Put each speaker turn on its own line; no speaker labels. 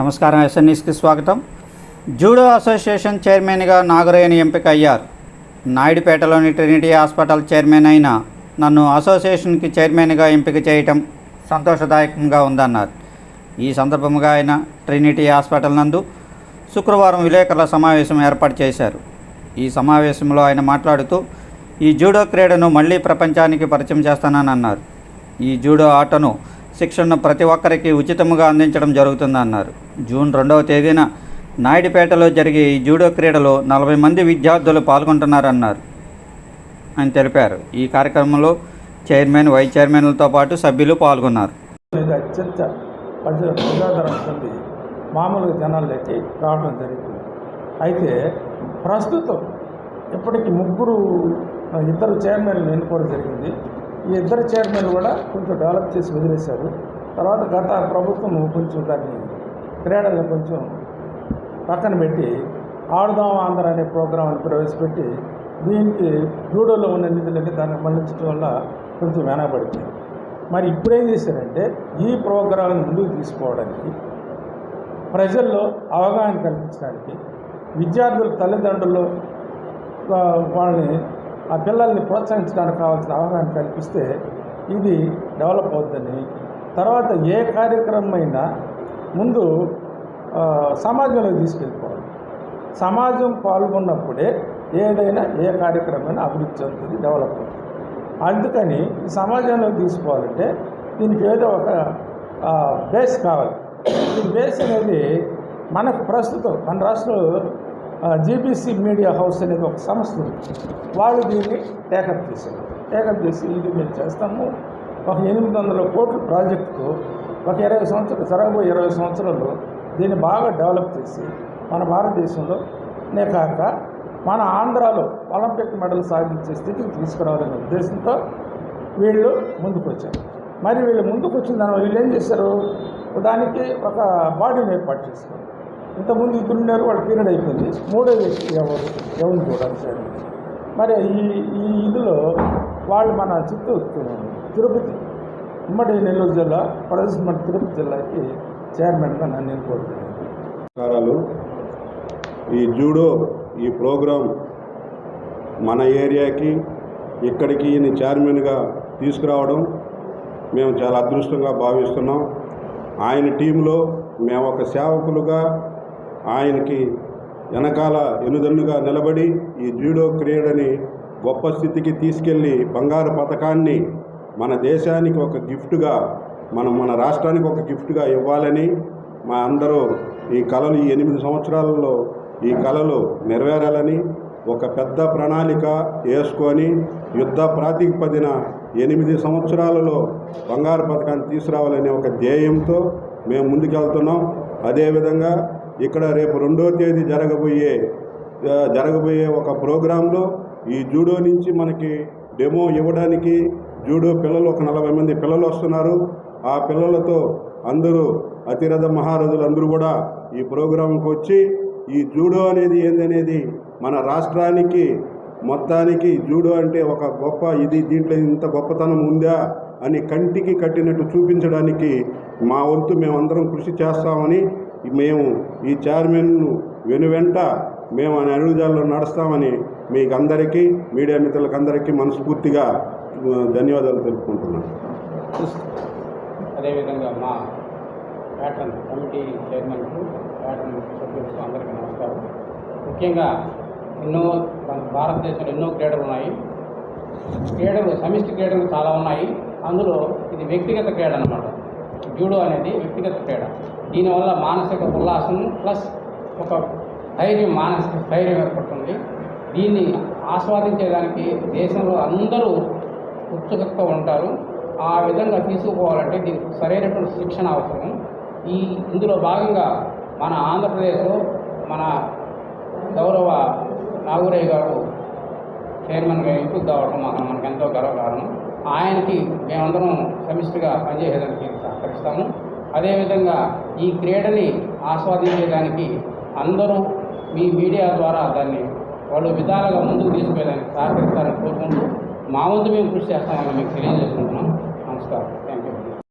నమస్కారం ఎస్ఎన్ఈస్కి స్వాగతం. Judo association చైర్మన్గా నాగరేని ఎంపిక అయ్యారు. నాయుడుపేటలోని ట్రినిటీ హాస్పిటల్ చైర్మన్ అయిన నన్ను అసోసియేషన్కి చైర్మన్గా ఎంపిక చేయటం సంతోషదాయకంగా ఉందన్నారు. ఈ సందర్భంగా ఆయన ట్రినిటీ హాస్పిటల్ నందు శుక్రవారం విలేకరుల సమావేశం ఏర్పాటు చేశారు. ఈ సమావేశంలో ఆయన మాట్లాడుతూ ఈ జూడో క్రీడను మళ్ళీ ప్రపంచానికి పరిచయం చేస్తానని అన్నారు. ఈ జూడో ఆటను శిక్షణను ప్రతి ఒక్కరికి ఉచితంగా అందించడం జరుగుతుందన్నారు జూన్ రెండవ తేదీన నాయుడుపేటలో జరిగే ఈ జూడో క్రీడలో నలభై మంది విద్యార్థులు పాల్గొంటున్నారన్నారు. అని తెలిపారు. ఈ కార్యక్రమంలో చైర్మన్ వైస్ చైర్మన్లతో పాటు సభ్యులు పాల్గొన్నారు.
అత్యంత ప్రజాదరణ మామూలుగా జనాల్లోకి రావడం జరిగింది అయితే ప్రస్తుతం ఇప్పటికి ముగ్గురు ఇద్దరు చైర్మన్లు ఎన్నుకోవడం జరిగింది. ఈ ఇద్దరు చైర్మన్లు కూడా కొంచెం డెవలప్ చేసి వదిలేశారు. తర్వాత గత ప్రభుత్వం కొంచెం దాన్ని క్రీడలను కొంచెం పక్కన పెట్టి ఆడుదాం ఆంధ్ర అనే ప్రోగ్రాంని ప్రవేశపెట్టి దీనికి జూడోలో ఉన్న నిధులన్నీ దాన్ని మళ్ళించడం వల్ల కొంచెం వెనకబడింది. మరి ఇప్పుడేం చేశారంటే ఈ ప్రోగ్రాంని ముందుకు తీసుకోవడానికి ప్రజల్లో అవగాహన కల్పించడానికి విద్యార్థుల తల్లిదండ్రులు వాళ్ళని ఆ పిల్లల్ని ప్రోత్సహించడానికి కావాల్సిన అవగాహన కల్పిస్తే ఇది డెవలప్ అవుతుందని తర్వాత ఏ కార్యక్రమం అయినా ముందు సమాజంలో సమాజంలోకి తీసుకెళ్ళిపోవాలి. సమాజం పాల్గొన్నప్పుడే ఏదైనా ఏ కార్యక్రమమైనా అభివృద్ధి చెందుతుంది డెవలప్ అవుతుంది. అందుకని ఈ సమాజంలోకి తీసుకోవాలంటే దీనికి ఏదో ఒక బేస్ కావాలి. ఈ బేస్ అనేది మనకు ప్రస్తుతం మన రాష్ట్రంలో జీబీసీ మీడియా హౌస్ అనేది ఒక సంస్థ వాళ్ళు దీన్ని టేకప్ చేశారు. టేకప్ చేసి ఇది మేము చేస్తాము. ఒక ఎనిమిది వందల కోట్ల ప్రాజెక్టుకు ఒక ఇరవై సంవత్సరాలు జరగబోయే ఇరవై సంవత్సరాల్లో దీన్ని బాగా డెవలప్ చేసి మన భారతదేశంలోనే కాక మన ఆంధ్రాలో ఒలింపిక్ మెడల్ సాధించే స్థితికి తీసుకురావాలనే ఉద్దేశంతో వీళ్ళు ముందుకొచ్చారు. మరి వీళ్ళు ముందుకు వచ్చిన దాని వీళ్ళు ఏం చేశారు? దానికి ఒక బాడీని ఏర్పాటు చేశారు. ఇంతకుముందు ఇద్దరున్నారు వాళ్ళ పీరియడ్ అయిపోయింది. మూడో వ్యక్తి ఎవరు? ఎవరిని చూడాలి సార్ మరి ఈ ఈ ఇదిలో వాళ్ళు మన చిత్తూరు తిరుపతి ఉమ్మడి నెల్లూరు జిల్లా ప్రదేశ్ మన తిరుపతి జిల్లాకి చైర్మన్గా నన్ను ఎన్నుకోవడం
ఈ జూడో ఈ ప్రోగ్రాం మన ఏరియాకి ఇక్కడికి ఈయన చైర్మన్గా తీసుకురావడం మేము చాలా అదృష్టంగా భావిస్తున్నాం. ఆయన టీంలో మేము ఒక సేవకులుగా ఆయనకి వెనకాల ఎనుదన్నుగా నిలబడి ఈ జూడో క్రీడని గొప్ప స్థితికి తీసుకెళ్ళి బంగారు పథకాన్ని మన దేశానికి ఒక గిఫ్ట్గా మనం మన రాష్ట్రానికి ఒక గిఫ్ట్గా ఇవ్వాలని మా అందరూ ఈ కళలు ఈ ఎనిమిది సంవత్సరాలలో ఈ కళలు నెరవేరాలని ఒక పెద్ద ప్రణాళిక వేసుకొని యుద్ధ ప్రాతిపదిన ఎనిమిది సంవత్సరాలలో బంగారు పథకాన్ని తీసుకురావాలనే ఒక ధ్యేయంతో మేము ముందుకెళ్తున్నాం. అదేవిధంగా ఇక్కడ రేపు రెండో తేదీ జరగబోయే జరగబోయే ఒక ప్రోగ్రాంలో ఈ జూడో నుంచి మనకి డెమో ఇవ్వడానికి జూడో పిల్లలు ఒక నలభై మంది పిల్లలు వస్తున్నారు. ఆ పిల్లలతో అందరూ అతిరథ మహారథులు అందరూ కూడా ఈ ప్రోగ్రాంకి వచ్చి ఈ జూడో అనేది ఏందనేది మన రాష్ట్రానికి మొత్తానికి జూడో అంటే ఒక గొప్ప ఇది దీంట్లో ఇంత గొప్పతనం ఉందా అని కంటికి కట్టినట్టు చూపించడానికి మా వంతు మేమందరం కృషి చేస్తామని మేము ఈ చైర్మన్ను వెనువెంట మేము ఆయన అడుగుజాల్లో నడుస్తామని మీకు అందరికీ మీడియా మిత్రులకు అందరికీ మనస్ఫూర్తిగా ధన్యవాదాలు తెలుపుకుంటున్నాను.
అదేవిధంగా మా ప్యాటర్న్ కమిటీ చైర్మన్కు ప్యాటర్న్ సభ్యులకు అందరికీ నమస్కారం. ముఖ్యంగా ఎన్నో మన భారతదేశంలో ఎన్నో క్రీడలు ఉన్నాయి. క్రీడలు సమిష్టి క్రీడలు చాలా ఉన్నాయి. అందులో ఇది వ్యక్తిగత క్రీడ అనమాట జూడో అనేది వ్యక్తిగత క్రీడ దీనివల్ల మానసిక ఉల్లాసం ప్లస్ ఒక ధైర్యం మానసిక ధైర్యం ఏర్పడుతుంది. దీన్ని ఆస్వాదించేదానికి దేశంలో అందరూ ఉత్సుకతతో ఉంటారు. ఆ విధంగా తీసుకుపోవాలంటే దీనికి సరైనటువంటి శిక్షణ అవసరం. ఈ ఇందులో భాగంగా మన ఆంధ్రప్రదేశ్లో మన గౌరవ నాగురయ్య గారు చైర్మన్గా ఎంపిక కావడం మాకు మనకు ఎంతో గర్వకారణం. ఆయనకి మేమందరం సమిష్టిగా పనిచేసేదానికి ప్రకటిస్తాము అదేవిధంగా ఈ క్రీడని ఆస్వాదించేదానికి అందరూ మీ మీడియా ద్వారా దాన్ని వాళ్ళు విధాలుగా ముందుకు తీసుకెళ్ళడానికి సహకరిస్తారని కోరుకుంటూ మా వంతు మేము కృషి చేస్తామని మీకు తెలియజేసుకుంటున్నాం. నమస్కారం.